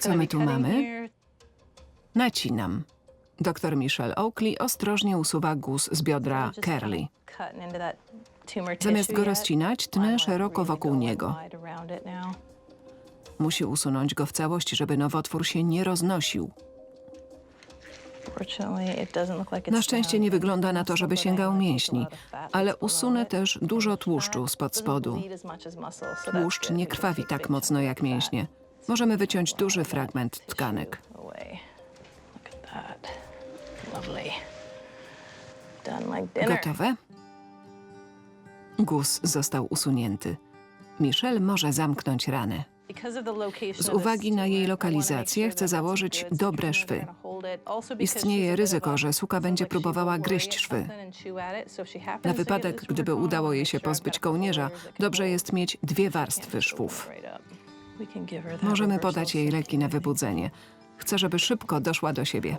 Co my tu mamy? Nacinam. Doktor Michelle Oakley ostrożnie usuwa guz z biodra Curly. Zamiast go rozcinać, tnę szeroko wokół niego. Musi usunąć go w całości, żeby nowotwór się nie roznosił. Na szczęście nie wygląda na to, żeby sięgał mięśni, ale usunę też dużo tłuszczu spod spodu. Tłuszcz nie krwawi tak mocno jak mięśnie. Możemy wyciąć duży fragment tkanek. Gotowe? Guz został usunięty. Michelle może zamknąć ranę. Z uwagi na jej lokalizację chcę założyć dobre szwy. Istnieje ryzyko, że suka będzie próbowała gryźć szwy. Na wypadek, gdyby udało jej się pozbyć kołnierza, dobrze jest mieć dwie warstwy szwów. Możemy podać jej leki na wybudzenie. Chcę, żeby szybko doszła do siebie.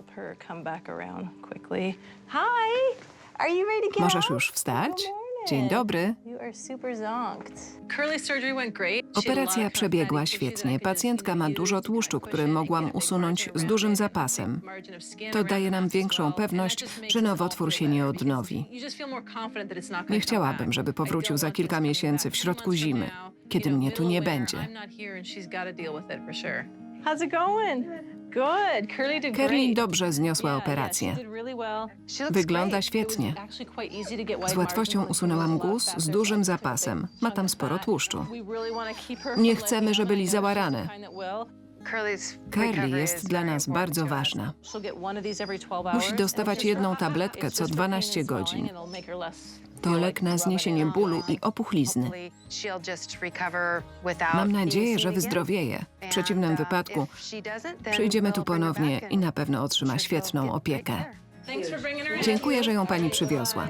Możesz już wstać? Dzień dobry. Operacja przebiegła świetnie. Pacjentka ma dużo tłuszczu, który mogłam usunąć z dużym zapasem. To daje nam większą pewność, że nowotwór się nie odnowi. Nie chciałabym, żeby powrócił za kilka miesięcy w środku zimy, kiedy mnie tu nie będzie. How's it going? Good. Curly did Kerlin dobrze zniosła operację. Wygląda świetnie. Z łatwością usunęłam guz z dużym zapasem. Ma tam sporo tłuszczu. Nie chcemy, żeby lizała ranę. Curly jest dla nas bardzo ważna. Musi dostawać jedną tabletkę co 12 godzin. To lek na zniesienie bólu i opuchlizny. Mam nadzieję, że wyzdrowieje. W przeciwnym wypadku przyjdziemy tu ponownie i na pewno otrzyma świetną opiekę. Dziękuję, że ją pani przywiozła.